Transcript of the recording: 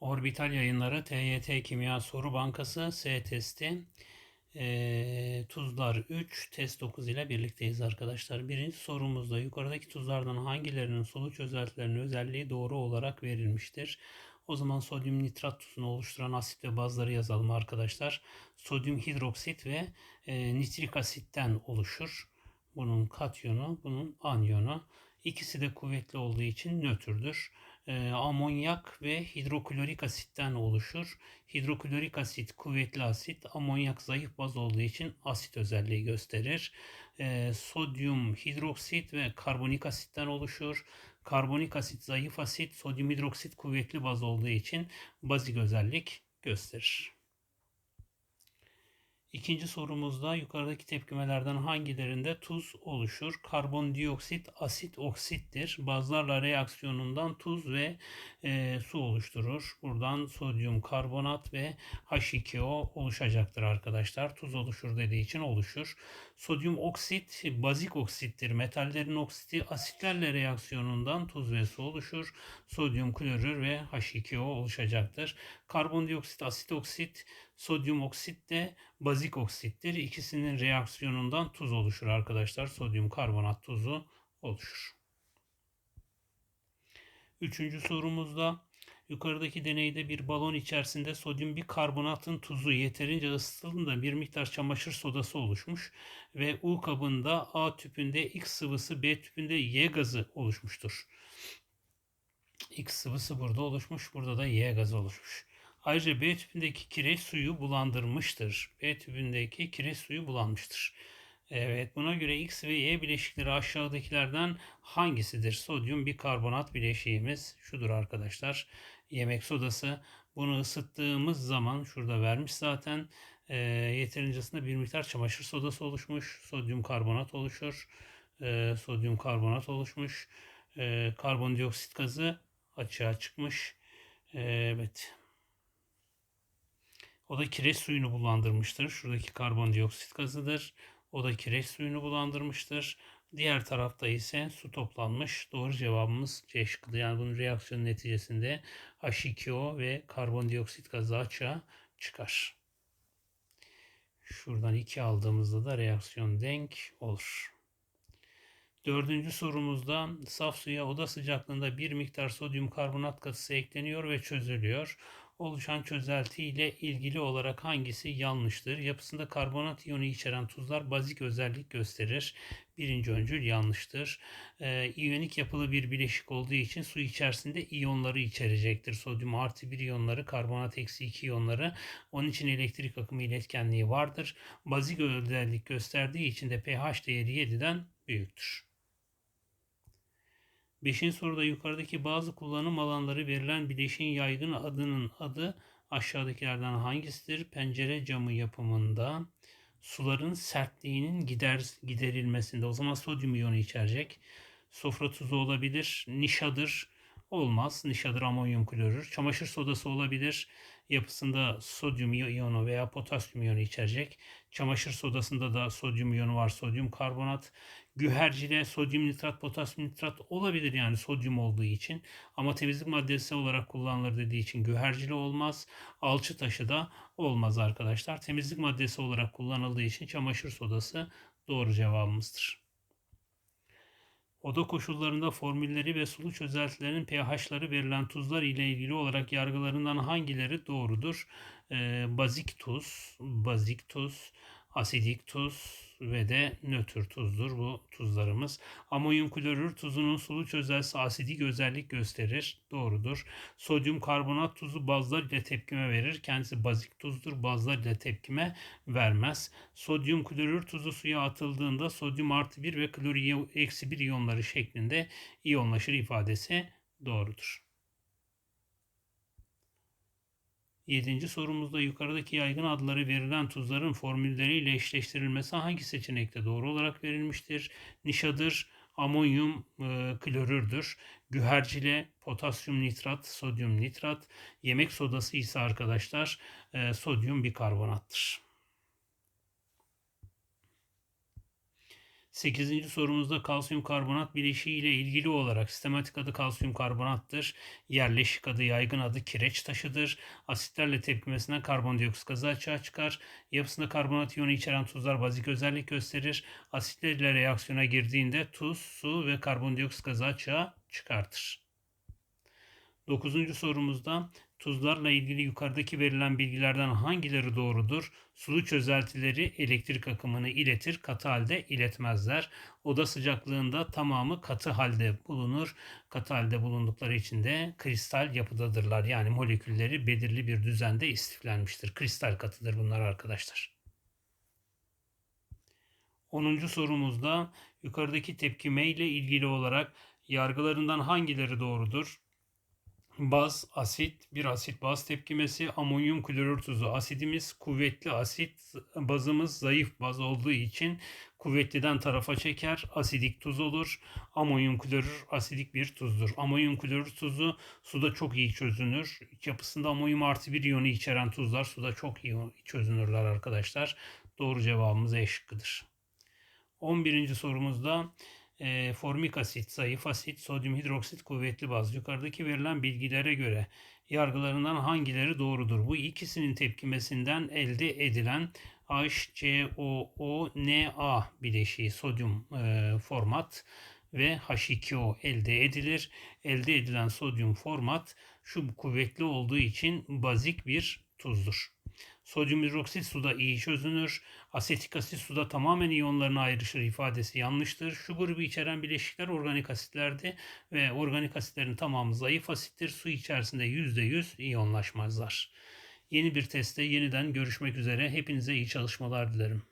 Orbital Yayınları TYT Kimya Soru Bankası S testi Eee, tuzlar 3 test 9 ile birlikteyiz arkadaşlar. Birinci sorumuzda yukarıdaki tuzlardan hangilerinin sulu çözeltilerinin özelliği doğru olarak verilmiştir? O zaman sodyum nitrat tuzunu oluşturan asit ve bazları yazalım arkadaşlar. Sodyum hidroksit ve e, nitrik asitten oluşur. Bunun katyonu, bunun anyonu. İkisi de kuvvetli olduğu için nötrdür e, amonyak ve hidroklorik asitten oluşur. Hidroklorik asit kuvvetli asit, amonyak zayıf baz olduğu için asit özelliği gösterir. E, sodyum hidroksit ve karbonik asitten oluşur. Karbonik asit zayıf asit, sodyum hidroksit kuvvetli baz olduğu için bazik özellik gösterir. İkinci sorumuzda yukarıdaki tepkimelerden hangilerinde tuz oluşur? Karbondioksit asit oksittir. Bazlarla reaksiyonundan tuz ve e, su oluşturur. Buradan sodyum karbonat ve H2O oluşacaktır arkadaşlar. Tuz oluşur dediği için oluşur. Sodyum oksit bazik oksittir. Metallerin oksiti asitlerle reaksiyonundan tuz ve su oluşur. Sodyum klorür ve H2O oluşacaktır. Karbondioksit asit oksit, sodyum oksit de bazik oksittir. İkisinin reaksiyonundan tuz oluşur arkadaşlar. Sodyum karbonat tuzu oluşur. Üçüncü sorumuzda yukarıdaki deneyde bir balon içerisinde sodyum bir karbonatın tuzu yeterince ısıtıldığında bir miktar çamaşır sodası oluşmuş ve U kabında A tüpünde X sıvısı B tüpünde Y gazı oluşmuştur. X sıvısı burada oluşmuş, burada da Y gazı oluşmuş. Ayrıca B tüpündeki kireç suyu bulandırmıştır. B tüpündeki kireç suyu bulanmıştır. Evet buna göre X ve Y bileşikleri aşağıdakilerden hangisidir? Sodyum bikarbonat bileşiğimiz şudur arkadaşlar. Yemek sodası. Bunu ısıttığımız zaman şurada vermiş zaten e, yeterince bir miktar çamaşır sodası oluşmuş. Sodyum karbonat oluşur. E, sodyum karbonat oluşmuş. E, karbondioksit gazı açığa çıkmış. E, evet. O da kireç suyunu bulandırmıştır. Şuradaki karbondioksit gazıdır. O da kireç suyunu bulandırmıştır. Diğer tarafta ise su toplanmış. Doğru cevabımız C şıkkıdır. Yani bunun reaksiyonun neticesinde H2O ve karbondioksit gazı açığa çıkar. Şuradan 2 aldığımızda da reaksiyon denk olur. Dördüncü sorumuzda saf suya oda sıcaklığında bir miktar sodyum karbonat katısı ekleniyor ve çözülüyor oluşan çözelti ile ilgili olarak hangisi yanlıştır? Yapısında karbonat iyonu içeren tuzlar bazik özellik gösterir. Birinci öncül yanlıştır. Ee, iyonik yapılı bir bileşik olduğu için su içerisinde iyonları içerecektir. Sodyum artı bir iyonları, karbonat eksi iki iyonları. Onun için elektrik akımı iletkenliği vardır. Bazik özellik gösterdiği için de pH değeri 7'den büyüktür. Beşinci soruda yukarıdaki bazı kullanım alanları verilen bileşin yaygın adının adı aşağıdakilerden hangisidir? Pencere camı yapımında suların sertliğinin gider, giderilmesinde o zaman sodyum iyonu içerecek. Sofra tuzu olabilir, nişadır, olmaz. Nişadır amonyum klorür. Çamaşır sodası olabilir. Yapısında sodyum iyonu veya potasyum iyonu içerecek. Çamaşır sodasında da sodyum iyonu var. Sodyum karbonat. Gühercide sodyum nitrat, potasyum nitrat olabilir yani sodyum olduğu için. Ama temizlik maddesi olarak kullanılır dediği için gühercili olmaz. Alçı taşı da olmaz arkadaşlar. Temizlik maddesi olarak kullanıldığı için çamaşır sodası doğru cevabımızdır. Oda koşullarında formülleri ve sulu çözeltilerin pH'ları verilen tuzlar ile ilgili olarak yargılarından hangileri doğrudur? Ee, bazik tuz, bazik tuz, asidik tuz ve de nötr tuzdur bu tuzlarımız. Amonyum klorür tuzunun sulu çözelsi asidik özellik gösterir. Doğrudur. Sodyum karbonat tuzu bazlar ile tepkime verir. Kendisi bazik tuzdur. Bazlar ile tepkime vermez. Sodyum klorür tuzu suya atıldığında sodyum artı 1 ve klor eksi 1 iyonları şeklinde iyonlaşır ifadesi doğrudur. Yedinci sorumuzda yukarıdaki yaygın adları verilen tuzların formülleriyle eşleştirilmesi hangi seçenekte doğru olarak verilmiştir? Nişadır, amonyum e, klorürdür. Gühercile, potasyum nitrat, sodyum nitrat. Yemek sodası ise arkadaşlar e, sodyum bikarbonattır. 8. sorumuzda kalsiyum karbonat bileşiği ile ilgili olarak sistematik adı kalsiyum karbonattır. Yerleşik adı, yaygın adı kireç taşıdır. Asitlerle tepkimesinden karbondioksit gazı açığa çıkar. Yapısında karbonat iyonu içeren tuzlar bazik özellik gösterir. Asitlerle reaksiyona girdiğinde tuz, su ve karbondioksit gazı açığa çıkartır. 9. sorumuzda tuzlarla ilgili yukarıdaki verilen bilgilerden hangileri doğrudur? Sulu çözeltileri elektrik akımını iletir, katı halde iletmezler. Oda sıcaklığında tamamı katı halde bulunur. Katı halde bulundukları için de kristal yapıdadırlar. Yani molekülleri belirli bir düzende istiflenmiştir. Kristal katıdır bunlar arkadaşlar. 10. sorumuzda yukarıdaki tepkime ile ilgili olarak yargılarından hangileri doğrudur? Baz, asit, bir asit baz tepkimesi, amonyum klorür tuzu. Asidimiz kuvvetli asit, bazımız zayıf baz olduğu için kuvvetliden tarafa çeker, asidik tuz olur. Amonyum klorür asidik bir tuzdur. Amonyum klorür tuzu suda çok iyi çözünür. Yapısında amonyum artı bir iyonu içeren tuzlar suda çok iyi çözünürler arkadaşlar. Doğru cevabımız E şıkkıdır. 11. sorumuzda e, formik asit, zayıf asit, sodyum hidroksit kuvvetli baz. Yukarıdaki verilen bilgilere göre yargılarından hangileri doğrudur? Bu ikisinin tepkimesinden elde edilen HCOO-Na bileşiği sodyum e, format ve H2O elde edilir. Elde edilen sodyum format şu kuvvetli olduğu için bazik bir tuzdur. Sodyum hidroksit suda iyi çözünür. Asetik asit suda tamamen iyonlarına ayrışır ifadesi yanlıştır. Şu grubu içeren bileşikler organik asitlerdi ve organik asitlerin tamamı zayıf asittir. Su içerisinde %100 iyonlaşmazlar. Yeni bir testte yeniden görüşmek üzere. Hepinize iyi çalışmalar dilerim.